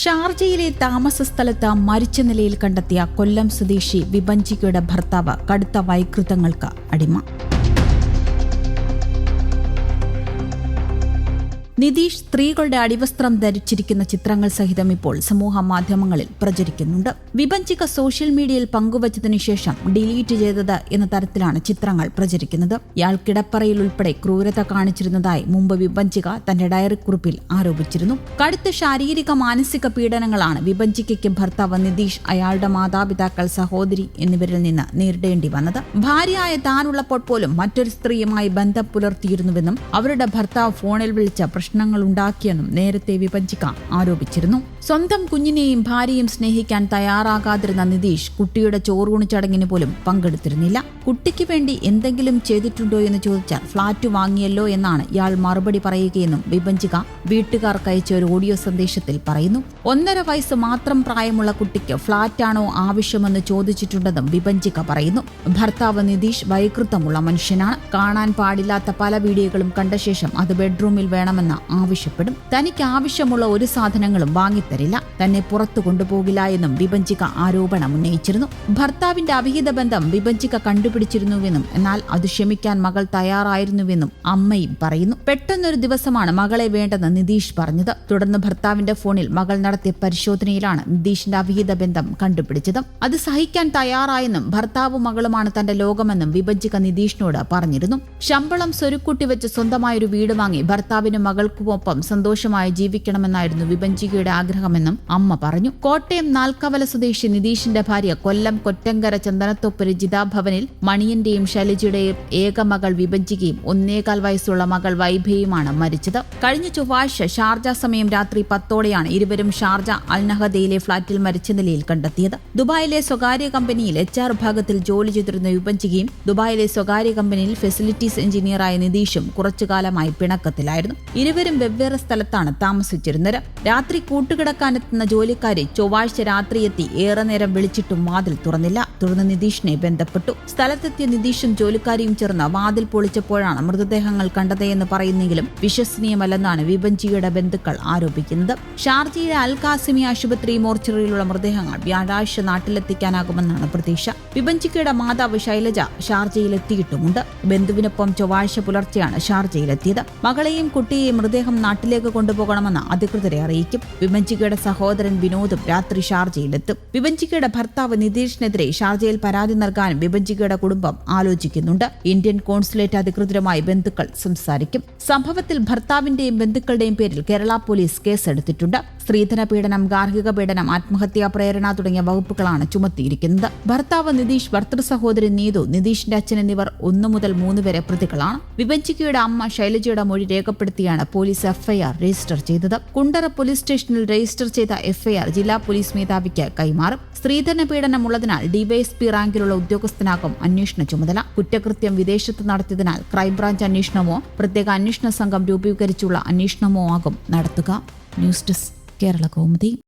ഷാർജയിലെ താമസ സ്ഥലത്ത് മരിച്ച നിലയിൽ കണ്ടെത്തിയ കൊല്ലം സ്വദേശി വിഭഞ്ചികയുടെ ഭർത്താവ് കടുത്ത വൈകൃതങ്ങൾക്ക് അടിമ. നിതീഷ് സ്ത്രീകളുടെ അടിവസ്ത്രം ധരിച്ചിരിക്കുന്ന ചിത്രങ്ങൾ സഹിതം ഇപ്പോൾ സമൂഹ മാധ്യമങ്ങളിൽ പ്രചരിക്കുന്നുണ്ട്. വിഭജിക സോഷ്യൽ മീഡിയയിൽ പങ്കുവച്ചതിനു ശേഷം ഡിലീറ്റ് ചെയ്തത് എന്ന തരത്തിലാണ് ചിത്രങ്ങൾ പ്രചരിക്കുന്നത്. ഇയാൾ കിടപ്പറയിൽ ഉൾപ്പെടെ ക്രൂരത കാണിച്ചിരുന്നതായി മുമ്പ് വിഭജിക തന്റെ ഡയറി കുറിപ്പിൽ ആരോപിച്ചിരുന്നു. കടുത്ത ശാരീരിക മാനസിക പീഡനങ്ങളാണ് വിഭജിക്കയ്ക്ക് ഭർത്താവ് നിതീഷ് അയാളുടെ മാതാപിതാക്കൾ സഹോദരി എന്നിവരിൽ നിന്ന് നേരിടേണ്ടി വന്നത്. ഭാര്യയായ താനുള്ളപ്പോൾ പോലും മറ്റൊരു സ്ത്രീയുമായി ബന്ധം പുലർത്തിയിരുന്നുവെന്നും അവരുടെ ഭർത്താവ് ഫോണിൽ വിളിച്ച പ്രശ്നങ്ങൾ ഉണ്ടാക്കിയെന്നും നേരത്തെ വിഭജിക്ക ആരോപിച്ചിരുന്നു സ്വന്തം കുഞ്ഞിനെയും ഭാര്യയും സ്നേഹിക്കാൻ തയ്യാറാകാതിരുന്ന നിതീഷ് കുട്ടിയുടെ ചോറൂണി ചടങ്ങിന് പോലും പങ്കെടുത്തിരുന്നില്ല. കുട്ടിക്ക് വേണ്ടി എന്തെങ്കിലും ചെയ്തിട്ടുണ്ടോ എന്ന് ചോദിച്ചാൽ ഫ്ളാറ്റ് വാങ്ങിയല്ലോ എന്നാണ് ഇയാൾ മറുപടി പറയുകയെന്നും വിഭജിക വീട്ടുകാർക്ക് അയച്ച ഒരു ഓഡിയോ സന്ദേശത്തിൽ പറയുന്നു. ഒന്നര വയസ്സ് മാത്രം പ്രായമുള്ള കുട്ടിക്ക് ഫ്ളാറ്റാണോ ആവശ്യമെന്ന് ചോദിച്ചിട്ടുണ്ടെന്നും വിഭജിക പറയുന്നു. ഭർത്താവ് നിതീഷ് വൈകൃതമുള്ള മനുഷ്യനാണ്. കാണാൻ പാടില്ലാത്ത പല വീഡിയോകളും കണ്ട ശേഷം അത് ബെഡ്റൂമിൽ വേണമെന്ന് ആവശ്യപ്പെടും. തനിക്ക് ആവശ്യമുള്ള ഒരു സാധനങ്ങളും വാങ്ങിത്തരില്ല തന്നെ പുറത്തു കൊണ്ടുപോകില്ല എന്നും വിഭജിക ആരോപണം ഉന്നയിച്ചിരുന്നു. ഭർത്താവിന്റെ അവിഹിത ബന്ധം വിഭജിക കണ്ടുപിടിച്ചിരുന്നുവെന്നും എന്നാൽ അത് ക്ഷമിക്കാൻ മകൾ തയ്യാറായിരുന്നുവെന്നും അമ്മയും പറയുന്നു. പെട്ടെന്നൊരു ദിവസമാണ് മകളെ വേണ്ടെന്ന് നിതീഷ് പറഞ്ഞത്. തുടർന്ന് ഭർത്താവിന്റെ ഫോണിൽ മകൾ നടത്തിയ പരിശോധനയിലാണ് നിതീഷിന്റെ അവിഹിത ബന്ധം കണ്ടുപിടിച്ചത്. അത് സഹിക്കാൻ തയ്യാറായെന്നും ഭർത്താവും മകളുമാണ് തന്റെ ലോകമെന്നും വിഭജിക നിതീഷിനോട് പറഞ്ഞിരുന്നു. ശമ്പളം സ്വരുക്കൂട്ടി വെച്ച് സ്വന്തമായൊരു വീട് വാങ്ങി ഭർത്താവിനും മകൾക്കുമൊപ്പം സന്തോഷമായി ജീവിക്കണമെന്നായിരുന്നു വിഭജികയുടെ ആഗ്രഹമെന്നും അമ്മ പറഞ്ഞു. കോട്ടയം നാൽക്കവല സ്വദേശി നിതീഷിന്റെ ഭാര്യ കൊല്ലം കൊറ്റങ്കര ചന്ദനത്തൊപ്പ് രജിതാ ഭവനിൽ മണിയന്റെയും ശൈലജയുടെയും ഏക മകൾ വിഭജിക്കുകയും ഒന്നേകാൽ വയസ്സുള്ള മകൾ വൈഭയുമാണ് മരിച്ചത്. കഴിഞ്ഞ ചൊവ്വാഴ്ച ഷാർജ സമയം രാത്രി പത്തോടെയാണ് ഇരുവരും ഷാർജ അൽനഹദയിലെ ഫ്ളാറ്റിൽ മരിച്ച നിലയിൽ കണ്ടെത്തിയത്. ദുബായിലെ സ്വകാര്യ കമ്പനിയിൽ എച്ച് ആർ വിഭാഗത്തിൽ ജോലി ചെയ്തിരുന്ന വിഭജിക്കുകയും ദുബായിലെ സ്വകാര്യ കമ്പനിയിൽ ഫെസിലിറ്റീസ് എഞ്ചിനീയറായ നിതീഷും കുറച്ചുകാലമായി പിണക്കത്തിലായിരുന്നു. ഇരുവരും വെവ്വേറെ സ്ഥലത്താണ് താമസിച്ചിരുന്നത്. രാത്രി കൂട്ടുകിടക്കാനെത്തുന്ന ജോലിക്കാരെ ചൊവ്വാഴ്ച രാത്രിയെത്തി ഏറെ നേരം വിളിച്ചിട്ടും വാതിൽ തുറന്നില്ല. തുടർന്ന് നിതീഷിനെ ബന്ധപ്പെട്ടു. സ്ഥലത്തെത്തിയ നിതീഷും ജോലിക്കാരിയും ചേർന്ന് വാതിൽ പൊളിച്ചപ്പോഴാണ് മൃതദേഹങ്ങൾ കണ്ടതെന്ന് പറയുന്നെങ്കിലും വിശ്വസനീയമല്ലെന്നാണ് വിപഞ്ചിയുടെ ബന്ധുക്കൾ ആരോപിക്കുന്നത്. ഷാർജയിലെ അൽ കാസിമി ആശുപത്രി മോർച്ചറിയിലുള്ള മൃതദേഹങ്ങൾ വ്യാഴാഴ്ച നാട്ടിലെത്തിക്കാനാകുമെന്നാണ് പ്രതീക്ഷ. വിപഞ്ചിക്കയുടെ മാതാവ് ശൈലജ ഷാർജയിലെത്തിയിട്ടുമുണ്ട്. ബന്ധുവിനൊപ്പം ചൊവ്വാഴ്ച പുലർച്ചെയാണ് ഷാർജയിലെത്തിയത്. മകളെയും കുട്ടിയെയും മൃതദേഹം നാട്ടിലേക്ക് കൊണ്ടുപോകണമെന്ന് അധികൃതരെ അറിയിക്കും. വിഭജിക്കയുടെ സഹോദരൻ വിനോദും രാത്രി ഷാർജയിലെത്തും. വിഭജിക്കയുടെ ഭർത്താവ് നിതീഷിനെതിരെ ഷാർജയിൽ പരാതി നൽകാനും വിഭജിക്കയുടെ കുടുംബം ആലോചിക്കുന്നുണ്ട്. ഇന്ത്യൻ കോൺസുലേറ്റ് അധികൃതരുമായി ബന്ധുക്കൾ സംസാരിക്കും. സംഭവത്തിൽ ഭർത്താവിന്റെയും ബന്ധുക്കളുടെയും പേരിൽ കേരള പോലീസ് കേസെടുത്തിട്ടുണ്ട്. സ്ത്രീധന പീഡനം ഗാർഹിക പീഡനം ആത്മഹത്യാ പ്രേരണ തുടങ്ങിയ വകുപ്പുകളാണ് ചുമത്തിയിരിക്കുന്നത്. ഭർത്താവ് നിതീഷ് ഭർത്തൃ സഹോദരൻ നീതു നിതീഷിന്റെ അച്ഛൻ എന്നിവർ ഒന്നു മുതൽ മൂന്ന് വരെ പ്രതികളാണ്. വിഭജിക്കയുടെ അമ്മ ശൈലജയുടെ മൊഴി രേഖപ്പെടുത്തിയാണ് പോലീസ് എഫ്ഐആർ രജിസ്റ്റർ ചെയ്തത്. കുണ്ടറ പോലീസ് സ്റ്റേഷനിൽ രജിസ്റ്റർ ചെയ്ത എഫ്ഐആർ ജില്ലാ പോലീസ് മേധാവിക്ക് കൈമാറും. സ്ത്രീധന പീഡനമുള്ളതിനാൽ ഡിവൈഎസ്പി റാങ്കിലുള്ള ഉദ്യോഗസ്ഥനാകും അന്വേഷണ ചുമതല. കുറ്റകൃത്യം വിദേശത്ത് നടത്തിയതിനാൽ ക്രൈംബ്രാഞ്ച് അന്വേഷണമോ പ്രത്യേക അന്വേഷണ സംഘം രൂപീകരിച്ചുള്ള അന്വേഷണമോ ആകും. നടത്തുക. News desk Kerala Kaumudi.